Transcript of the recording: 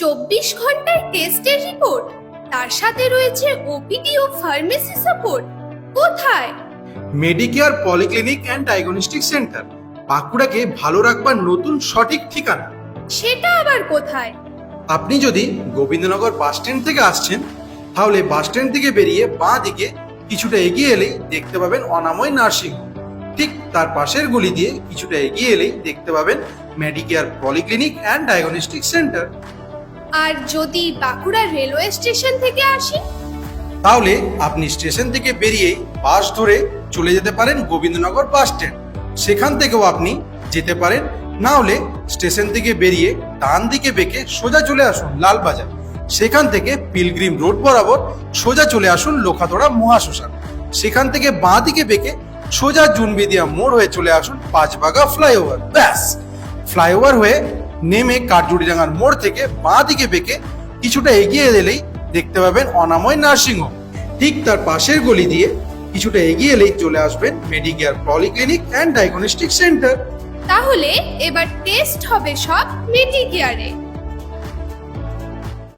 চব্বিশ ঘণ্টার টেস্টের রিপোর্ট। তার সাথে রয়েছে ওপিডি ও ফার্মেসি সাপোর্ট। কোথায়? Medicare polyclinic and diagnostic centre. বাঁকুড়াকে ভালো রাখবার নতুন সঠিক ঠিকানা। সেটা আবার কোথায়? আপনি যদি গোবিন্দনগর বাস স্ট্যান্ড থেকে আসছেন তাহলে বাস স্ট্যান্ড থেকে বেরিয়ে বাঁ দিকে কিছুটা এগিয়ে এলেই দেখতে পাবেন অনাময় নার্সিং ঠিক তার পাশের গলি দিয়ে কিছুটা এগিয়ে এলেই দেখতে পাবেন Medicare polyclinic and diagnostic centre. আর যদি বাঁকুড়া রেলওয়ে স্টেশন থেকে আসি? তাহলে আপনি স্টেশন থেকে বেরিয়ে বাস ধরে চলে যেতে পারেন গোবিন্দনগর বাস স্ট্যান্ড। সেখান থেকেও আপনি যেতে পারেন। না হলে স্টেশন থেকে বেরিয়ে ডান দিকে বেঁকে সোজা চলে আসুন লালবাজার। সেখান থেকে পিলগ্রিম রোড বরাবর সোজা চলে আসুন লোখাতড়া মহাশ্মশান। সেখান থেকে বাঁ দিকে বেঁকে সোজা জুনবিদিয়া মোড় হয়ে চলে আসুন পাঁচবাগা ফ্লাইওভার। ব্যাস, ফ্লাইওভার হয়ে নেমে কাঠজুড়িডাঙ্গার মোড় থেকে বাঁ দিকে বেঁকে কিছুটা এগিয়ে এলেই দেখতে পাবেন অনাময় নার্সিং হোম। ঠিক তার পাশের গলি দিয়ে কিছুটা এগিয়ে এলেই চলে আসবেন Medicare polyclinic and diagnostic centre. তাহলে এবার টেস্ট হবে সব মেডিকেয়ারে।